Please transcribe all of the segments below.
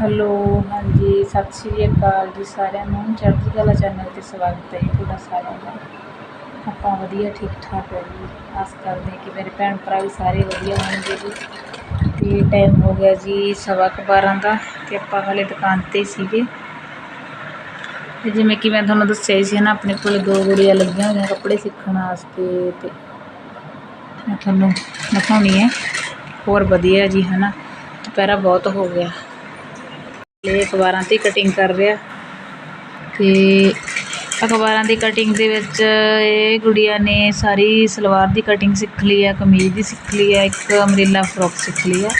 Hello, ਹਾਂਜੀ, ਸਤਿ ਸ਼੍ਰੀ ਅਕਾਲ ਜੀ ਸਾਰਿਆਂ ਨੂੰ। ਚੜ੍ਹਦੀ ਕਲਾ ਚੈਨਲ 'ਤੇ ਸਵਾਗਤ ਹੈ ਜੀ ਤੁਹਾਡਾ ਸਾਰਿਆਂ ਦਾ। ਆਪਾਂ ਵਧੀਆ ਠੀਕ ਠਾਕ ਹੋ ਜੀ। ਆਸ ਕਰਦੇ ਕਿ ਮੇਰੇ ਭੈਣ ਭਰਾ ਵੀ ਸਾਰੇ ਵਧੀਆ ਹੋਣਗੇ ਜੀ। ਤੇ ਟਾਈਮ ਹੋ ਗਿਆ ਜੀ ਸਵਾ ਕੁ ਬਾਰਾਂ ਦਾ ਤੇ ਆਪਾਂ ਹਾਲੇ ਦੁਕਾਨ 'ਤੇ ਸੀਗੇ। ਤੇ ਜਿਵੇਂ ਕਿ ਮੈਂ ਤੁਹਾਨੂੰ ਦੱਸਿਆ ਹੀ ਸੀ ਨਾ, ਆਪਣੇ ਕੋਲ ਦੋ ਗੁੜੀਆਂ ਲੱਗੀਆਂ ਹੋਈਆਂ ਕੱਪੜੇ ਸਿੱਖਣ ਵਾਸਤੇ ਤੇ ਮੈਂ ਤੁਹਾਨੂੰ ਦਿਖਾਉਣੀ ਹੈ। ਹੋਰ ਵਧੀਆ ਜੀ, ਹਨਾ? ਦੁਪਹਿਰਾ ਬਹੁਤ ਹੋ ਗਿਆ। ਇਹ ਅਖਬਾਰਾਂ ਦੀ ਕਟਿੰਗ ਕਰ ਰਿਹਾ। ਤੇ ਅਖਬਾਰਾਂ ਦੀ ਕਟਿੰਗ ਦੇ ਵਿੱਚ ਇਹ ਗੁੜੀਆ ਨੇ ਸਾਰੀ ਸਲਵਾਰ ਦੀ ਕਟਿੰਗ ਸਿੱਖ ਲਈ ਆ, ਕਮੀਜ਼ ਦੀ ਸਿੱਖ ਲਈ ਆ, ਇੱਕ ਅਮਰੀਲਾ ਫਰੋਕ ਸਿੱਖ ਲਈ ਆ।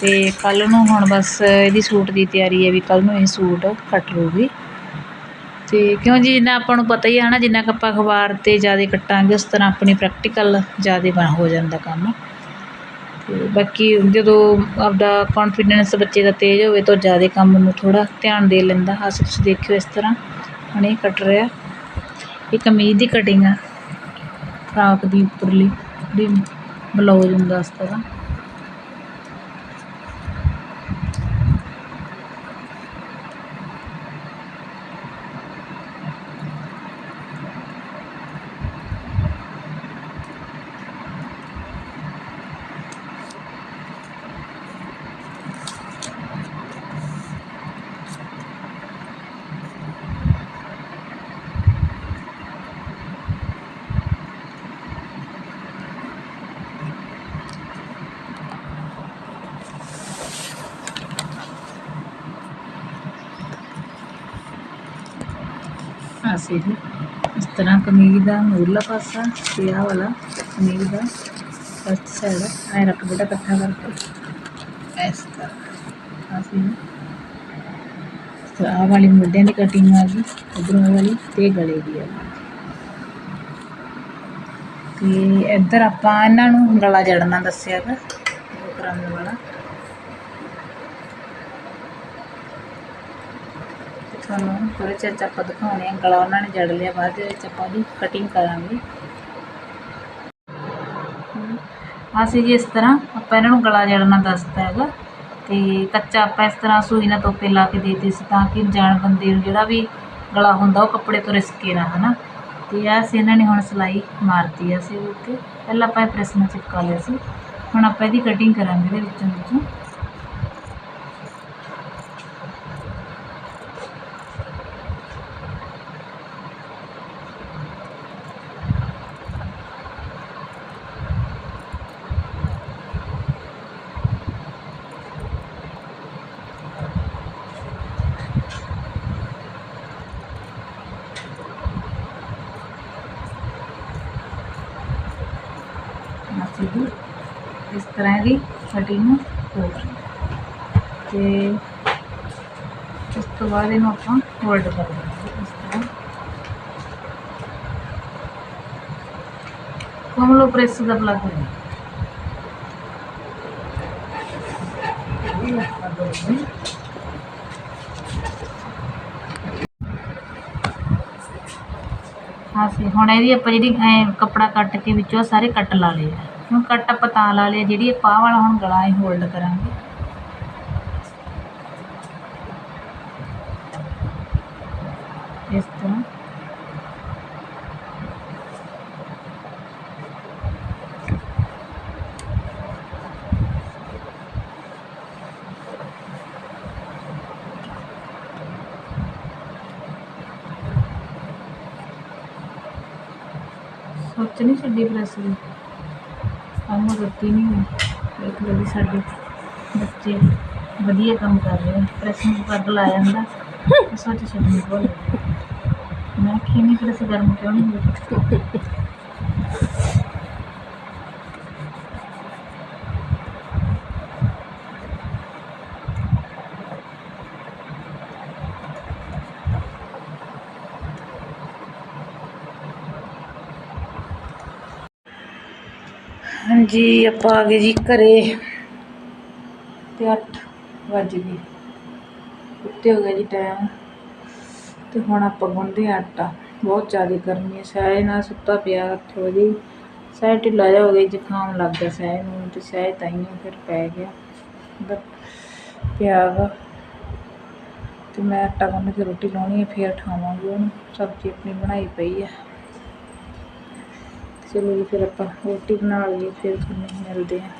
ਤੇ ਕੱਲ ਨੂੰ ਹੁਣ ਬਸ ਇਹਦੀ ਸੂਟ ਦੀ ਤਿਆਰੀ ਹੈ ਵੀ ਕੱਲ ਨੂੰ ਇਹ ਸੂਟ ਕੱਟ ਲੂਗੀ ਤੇ ਕਿਉਂ ਜੀ, ਜਿੰਨਾ ਆਪਾਂ ਨੂੰ ਪਤਾ ਹੀ ਹੈ ਨਾ ਜਿੰਨਾ ਕੁ ਆਪਾਂ ਅਖਬਾਰ ਤੇ ਜ਼ਿਆਦਾ ਕੱਟਾਂਗੇ, ਉਸ ਤਰ੍ਹਾਂ ਆਪਣੀ ਪ੍ਰੈਕਟੀਕਲ ਜ਼ਿਆਦਾ ਬਣ ਹੋ ਜਾਂਦਾ ਕੰਮ। ਬਾਕੀ ਜਦੋਂ ਆਪਦਾ ਕੌਨਫੀਡੈਂਸ ਬੱਚੇ ਦਾ ਤੇਜ਼ ਹੋਵੇ ਤਾਂ ਉਹ ਜ਼ਿਆਦਾ ਕੰਮ ਨੂੰ ਥੋੜ੍ਹਾ ਧਿਆਨ ਦੇ ਲੈਂਦਾ। ਆਹ ਤੁਸੀਂ ਦੇਖਿਓ ਇਸ ਤਰ੍ਹਾਂ। ਹੁਣ ਇਹ ਕੱਟ ਰਿਹਾ। ਇਹ ਕਮੀਜ਼ ਦੀ ਕਟਿੰਗ ਆ। ਫਰਾਕ ਦੀ ਉੱਪਰਲੀ ਜਿਹੜੀ ਬਲਾਊਜ਼ ਹੁੰਦਾ ਇਸ ਤਰ੍ਹਾਂ। ਆਸੇ ਜੀ ਇਸ ਤਰ੍ਹਾਂ ਕਮੀਜ਼ ਦਾ ਮੂਰਲਾ ਪਾਸਾ ਤੇ ਆਹ ਵਾਲਾ ਕਮੀਜ਼ ਦਾ ਫਸਟ ਸਾਈਡ ਐ ਰੱਖ ਬੇਟਾ ਇਕੱਠਾ ਕਰਕੇ। ਇਸ ਤਰ੍ਹਾਂ। ਆਸੇ ਆਹ ਵਾਲੀ ਮੋਢਿਆਂ ਦੀ ਕਟਿੰਗ ਆ ਗਈ, ਉਧਰੋਂ ਵਾਲੀ ਤੇ ਗਲੇ ਦੀ ਆ ਤੇ ਇੱਧਰ ਆਪਾਂ ਇਹਨਾਂ ਨੂੰ ਗਲਾ ਜੜਨਾ ਦੱਸਿਆ ਗਾ ਉਹ ਕਰਾਉਣ ਵਾਲਾ। ਤੁਹਾਨੂੰ ਥੋੜੇ ਚਿਰ 'ਚ ਆਪਾਂ ਦਿਖਾਉਣੇ ਆ ਗਲਾ, ਉਹਨਾਂ ਨੇ ਜੜ ਲਿਆ, ਬਾਅਦ ਦੇ ਵਿੱਚ ਆਪਾਂ ਉਹਦੀ ਕਟਿੰਗ ਕਰਾਂਗੇ। ਅਸੀਂ ਜੀ ਇਸ ਤਰ੍ਹਾਂ, ਆਪਾਂ ਇਹਨਾਂ ਨੂੰ ਗਲਾ ਜੜਨਾ ਦੱਸਦਾ ਹੈਗਾ, ਤੇ ਕੱਚਾ ਆਪਾਂ ਇਸ ਤਰ੍ਹਾਂ ਸੂਈ ਨਾਲ ਤੋਪੇ ਲਾ ਕੇ ਦੇ ਸੀ ਤਾਂ ਕਿ ਜਾਣ ਬੰਦੇ ਨੂੰ ਜਿਹੜਾ ਵੀ ਗਲਾ ਹੁੰਦਾ, ਉਹ ਕੱਪੜੇ ਤੋਂ ਰਿਸਕੇ ਨਾ, ਹਨਾ। ਤੇ ਆ ਅਸੀਂ ਇਹਨਾਂ ਨੇ ਹੁਣ ਸਿਲਾਈ ਮਾਰਤੀ ਆ ਅਸੀਂ ਇਹਦੇ ਉੱਤੇ ਪਹਿਲਾਂ ਆਪਾਂ ਪ੍ਰੈਸ ਨਾਲ ਚਿਪਕਾ ਲਿਆ ਸੀ। ਹੁਣ ਆਪਾਂ ਇਹਦੀ ਕਟਿੰਗ ਕਰਾਂਗੇ ਇਹਦੇ ਵਿੱਚੋਂ ਵਿੱਚੋਂ ਸੀਗੀ ਇਸ ਤਰ੍ਹਾਂ ਦੀ ਕਟਿੰਗ ਹੋ ਗਈ ਤੇ ਉਸ ਤੋਂ ਬਾਅਦ ਇਹਨੂੰ ਆਪਾਂ ਫੋਲਡ ਕਰ ਦਿੰਦੇ ਇਸ ਤਰ੍ਹਾਂ ਕਮਲੋ ਪ੍ਰੈਸ ਦਾ ਪਲਾ ਕਰ ਹਾਂ ਸੀ ਹੁਣ ਇਹਦੀ ਆਪਾਂ ਜਿਹੜੀ ਕੱਪੜਾ ਕੱਟ ਕੇ ਵਿੱਚੋਂ ਸਾਰੇ ਕੱਟ ਲਾ ਲਏ ਹੁਣ ਕੱਟ ਆਪਾਂ ਤਾਂ ਲਾ ਲਏ ਜਿਹੜੀ ਆਪਾਂ ਵਾਲਾ ਹੁਣ ਗਲਾ ਹੀ ਹੋਲਡ ਕਰਾਂਗੇ। ਇਸ ਤਰ੍ਹਾਂ। ਸੋਚ ਨਹੀਂ ਛੱਡੀ ਪ੍ਰੈਸ ਦੀ। ਕੰਮ ਦਿੱਤੀ ਨਹੀਂ ਹੋਈ ਦੇਖ ਲਓ ਸਾਡੇ ਬੱਚੇ ਵਧੀਆ ਕੰਮ ਕਰ ਰਹੇ ਆ ਪ੍ਰੈਸ ਨੂੰ ਪੱਗ ਲਾਇਆ ਹੁੰਦਾ, ਉਹ ਸੋਚ ਛੱਡਣੀ ਭੁੱਲ ਮੈਂ ਕਿਹਾ ਨਹੀਂ ਪ੍ਰੈਸ ਗਰਮ ਕਿਉਂ ਨਹੀਂ ਹੋਈ ਹਾਂਜੀ, ਆਪਾਂ ਆ ਗਏ ਜੀ ਘਰੇ ਤੇ 8 ਵੱਜ ਗਏ। ਉੱਤੇ ਹੋ ਗਿਆ ਜੀ ਟਾਈਮ ਤੇ ਹੁਣ ਆਪਾਂ ਗੁੰਨਦੇ ਹਾਂ ਆਟਾ। ਬਹੁਤ ਜ਼ਿਆਦਾ ਗਰਮੀ ਹੈ ਸਾਇ ਨਾਲ ਸੁੱਤਾ ਪਿਆ ਅੱਠ ਵਜੇ ਸਾਇ ਢਿੱਲਾ ਜਿਹਾ ਹੋ ਗਿਆ ਜ਼ੁਕਾਮ ਲੱਗ ਗਿਆ ਸਾਇ ਨੂੰ। ਤੇ ਸਾਇ ਤਾਈਓ ਫਿਰ ਪੈ ਗਿਆ। ਬ- ਪਿਆ ਵਾ। ਤੇ ਮੈਂ ਆਟਾ ਗੁੰਨ ਕੇ ਰੋਟੀ ਲਾਉਣੀ ਹੈ, ਫਿਰ ਠਾਵਾਂਗੀ ਉਹਨੂੰ। ਸਬਜ਼ੀ ਆਪਣੀ ਬਣਾਈ ਪਈ ਹੈ। ਚਲੋ ਜੀ, ਫਿਰ ਆਪਾਂ ਰੋਟੀ ਬਣਾ ਲਈਏ, ਫਿਰ ਤੁਹਾਨੂੰ ਮਿਲਦੇ ਹਾਂ।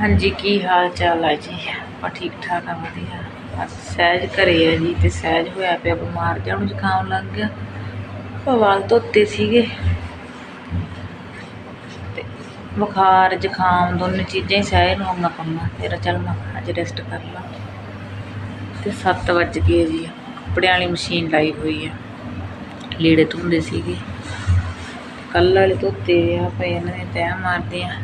ਹਾਂਜੀ, ਕੀ ਹਾਲ ਚਾਲ ਆ ਜੀ? ਆਪਾਂ ਠੀਕ ਠਾਕ ਆ, ਵਧੀਆ। ਅੱਜ ਸਹਿਜ ਘਰੇ ਆ ਜੀ ਤੇ ਸਹਿਜ ਹੋਇਆ ਪਿਆ ਬਿਮਾਰ ਜਿਹਾ, ਉਹਨੂੰ ਜ਼ੁਕਾਮ ਲੱਗ ਗਿਆ। ਉਹ ਧੋਤੇ ਸੀਗੇ। ਤੇ ਬੁਖਾਰ, ਜ਼ੁਕਾਮ ਦੋਨੇ ਚੀਜ਼ਾਂ ਹੀ ਸਹਿਜ ਨੂੰ ਆਉਣਾ ਪੰਨਾ ਤੇਰਾ ਚੱਲ ਮੈਂ ਅੱਜ ਰੈਸਟ ਕਰ ਲਾਂ। ਤੇ 7 ਵੱਜ ਗਏ ਜੀ, ਕੱਪੜਿਆਂ ਵਾਲੀ ਮਸ਼ੀਨ ਲਾਈ ਹੋਈ ਆ। ਲੀੜੇ ਧੁੰਦੇ ਸੀਗੇ। ਕੱਲ ਵਾਲੇ ਧੋਤੇ ਆ, ਪਏ ਇਹਨਾਂ ਦੇ ਤੈਅ ਮਾਰਦੇ ਆ।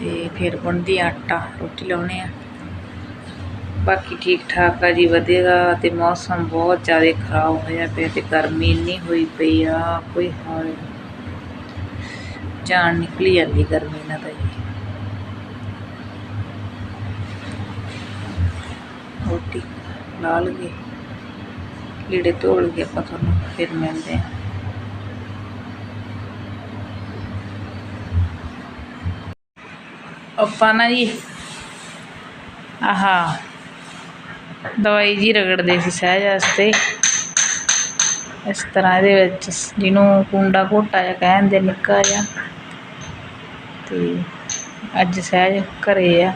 ਤੇ ਫਿਰ ਗੁੰਨਦੀ ਆਟਾ, ਰੋਟੀ ਲਾਉਣੇ ਆ। ਬਾਕੀ ਠੀਕ ਠਾਕ ਆ ਜੀ ਵਧੇਗਾ ਤੇ ਮੌਸਮ ਬਹੁਤ ਜ਼ਿਆਦਾ ਖਰਾਬ ਹੋਇਆ ਪਿਆ ਤੇ ਗਰਮੀ ਇੰਨੀ ਹੋਈ ਪਈ ਆ, ਕੋਈ ਹਾਲ ਜਾਨ ਨਿਕਲੀ ਜਾਂਦੀ ਗਰਮੀ ਨਾਲ ਤਾਂ ਜੀ। ਰੋਟੀ ਲਾ ਲਈਏ। ਲੀੜੇ ਧੋਲ ਕੇ ਆਪਾਂ ਤੁਹਾਨੂੰ, ਫਿਰ ਮਿਲਦੇ ਹਾਂ। ਆਪਾਂ ਨਾ ਜੀ, ਆਹਾ, ਦਵਾਈ ਜੀ ਰਗੜਦੇ ਸੀ ਸਹਿਜ ਵਾਸਤੇ ਇਸ ਤਰ੍ਹਾਂ ਇਹਦੇ ਵਿੱਚ ਜਿਹਨੂੰ ਕੁੰਡਾ ਘੋਟਾ ਜਿਹਾ ਕਹਿੰਦੇ ਨਿੱਕਾ ਜਿਹਾ। ਤੇ ਅੱਜ ਸਹਿਜ ਘਰੇ ਆ।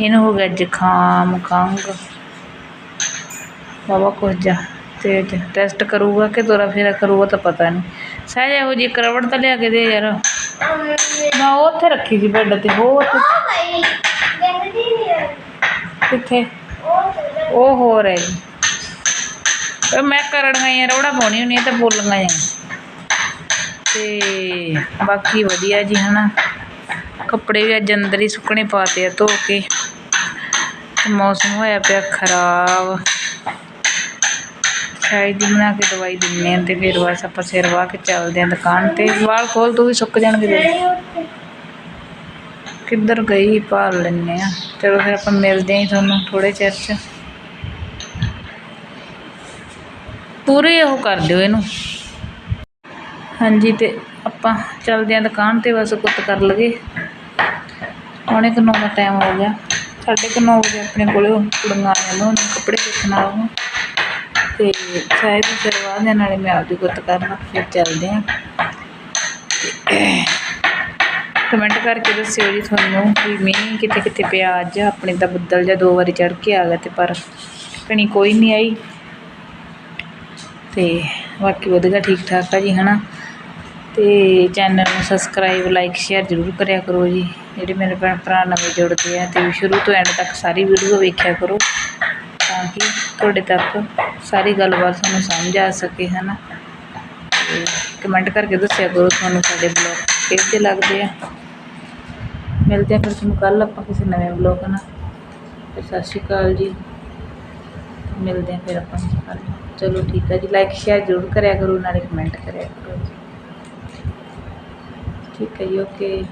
ਇਹਨੂੰ ਹੋ ਗਿਆ ਜ਼ੁਕਾਮ, ਖੰਘ। ਬਾਬਾ ਕੁਝ ਜਾ ਤੇ ਟੈਸਟ ਕਰੂਗਾ ਕਿ ਤੋਰਾ ਫੇਰਾ ਕਰੂਗਾ ਤਾਂ ਪਤਾ ਨਹੀਂ। ਸਹਿਜ ਇਹੋ ਜਿਹੀ ਕਰਵਟ ਤਾਂ ਲਿਆ ਕੇ ਦੇ ਯਾਰ। ਮੈਂ ਉਹ ਉੱਥੇ ਰੱਖੀ ਸੀ ਬੈੱਡ ਤੇ ਉਹ ਉੱਥੇ ਕਿੱਥੇ? ਉਹ ਹੈ ਜੀ। ਉਹ ਮੈਂ ਕਰੜੀਆਂ ਹੀ ਰੋੜਾ ਪਾਉਣੀ ਹੁੰਦੀ ਤੇ ਬੋਲੀਆਂ ਜਾਂ ਤੇ ਬਾਕੀ ਵਧੀਆ ਜੀ ਹਨਾ। ਕੱਪੜੇ ਵੀ ਅੱਜ ਅੰਦਰ ਹੀ ਸੁੱਕਣੇ ਪਾਤੇ ਆ ਧੋ ਕੇ। ਮੌਸਮ ਹੋਇਆ ਪਿਆ ਖਰਾਬ। ਸ਼ਾਇਦ ਹੀ ਬਣਾ ਕੇ ਦਵਾਈ ਦਿੰਨੇ ਆ ਤੇ ਫਿਰ ਬਸ ਆਪਾਂ ਸਿਰ ਵਾਹ ਕੇ ਚੱਲਦੇ ਆ ਦੁਕਾਨ ਤੇ। ਵਾਲ ਖੋਲ, ਤੂੰ ਵੀ ਸੁੱਕ ਜਾਣਗੇ ਦੇ ਕਿੱਧਰ ਗਈ, ਭਾਲ ਲੈਨੇ ਆ। ਚਲੋ ਫਿਰ ਆਪਾਂ ਮਿਲਦੇ ਆਂ ਤੁਹਾਨੂੰ ਥੋੜੇ ਚਿਰ ਚ। ਪੂਰੇ ਉਹ ਕਰ ਦਿਓ ਇਹਨੂੰ। ਹਾਂਜੀ, ਤੇ ਆਪਾਂ ਚੱਲਦੇ ਆਂ ਦੁਕਾਨ ਤੇ, ਬਸ ਕੁੱਤ ਕਰ ਲਗੇ ਪੌਣੇ ਕੁ ਨੌ ਦਾ ਟਾਈਮ ਹੋ ਗਿਆ। ਸਾਢੇ ਕੁ ਨੌ ਵਜੇ ਆਪਣੇ ਕੋਲੇ ਕੁੜੀਆਂ ਆਈਆਂ ਨੇ ਕੱਪੜੇ ਦੇਖਣ ਆ ਉਹ ਤੇ ਸ਼ਾਇਦ ਸ਼ੁਰੂਆਤ ਦੇ ਨਾਲੇ ਮੈਂ ਆਪਦੀ ਗੁੱਤ ਕਰਨਾ ਫਿਰ ਚੱਲਦੇ ਆਂ ਕਮੈਂਟ ਕਰਕੇ ਦੱਸਿਓ ਜੀ ਤੁਹਾਨੂੰ ਵੀ ਮੀਂਹ ਕਿਤੇ ਕਿਤੇ ਪਿਆ ਅੱਜ। ਆਪਣੇ ਤਾਂ ਬੱਦਲ ਜਿਹਾ ਦੋ ਵਾਰੀ ਚੜ ਕੇ ਆ ਗਿਆ ਤੇ ਪਰ ਕਣੀ ਕੋਈ ਨਹੀਂ ਆਈ। ਤੇ ਬਾਕੀ ਵਧੀਆ ਠੀਕ ਠਾਕ ਆ ਜੀ, ਹਨਾ? ਤੇ ਚੈਨਲ ਨੂੰ ਸਬਸਕ੍ਰਾਈਬ, ਲਾਈਕ, ਸ਼ੇਅਰ ਜ਼ਰੂਰ ਕਰਿਆ ਕਰੋ ਜੀ। ਜਿਹੜੇ ਮੇਰੇ ਭੈਣ ਭਰਾ ਨਵੇਂ ਜੁੜਦੇ ਆ, ਤੇ ਸ਼ੁਰੂ ਤੋਂ ਐਂਡ ਤੱਕ ਸਾਰੀ ਵੀਡੀਓ ਵੇਖਿਆ ਕਰੋ। ਕਿ ਤੁਹਾਡੇ ਤੱਕ ਸਾਰੀ ਗੱਲਬਾਤ ਤੁਹਾਨੂੰ ਸਮਝ ਆ ਸਕੇ, ਹਨਾ? ਤੇ ਕਮੈਂਟ ਕਰਕੇ ਦੱਸਿਆ ਕਰੋ ਤੁਹਾਨੂੰ ਸਾਡੇ ਬਲੌਗ ਕਿਹਦੇ ਲੱਗਦੇ ਆ। ਮਿਲਦੇ ਆ ਫਿਰ ਤੁਹਾਨੂੰ ਕੱਲ ਆਪਾਂ ਕਿਸੇ ਨਵੇਂ ਬਲੌਗ ਨਾਲ ਤੇ ਸਤਿ ਸ਼੍ਰੀ ਅਕਾਲ ਜੀ। ਮਿਲਦੇ ਆ ਫਿਰ ਆਪਾਂ ਕੱਲ ਚਲੋ ਠੀਕ ਹੈ ਜੀ ਲਾਈਕ ਸ਼ੇਅਰ ਜ਼ਰੂਰ ਕਰਿਆ ਕਰੋ, ਨਾਲੇ ਕਮੈਂਟ ਕਰਿਆ ਕਰੋ ਜੀ। ਠੀਕ ਹੈ ਜੀ ਓਕੇ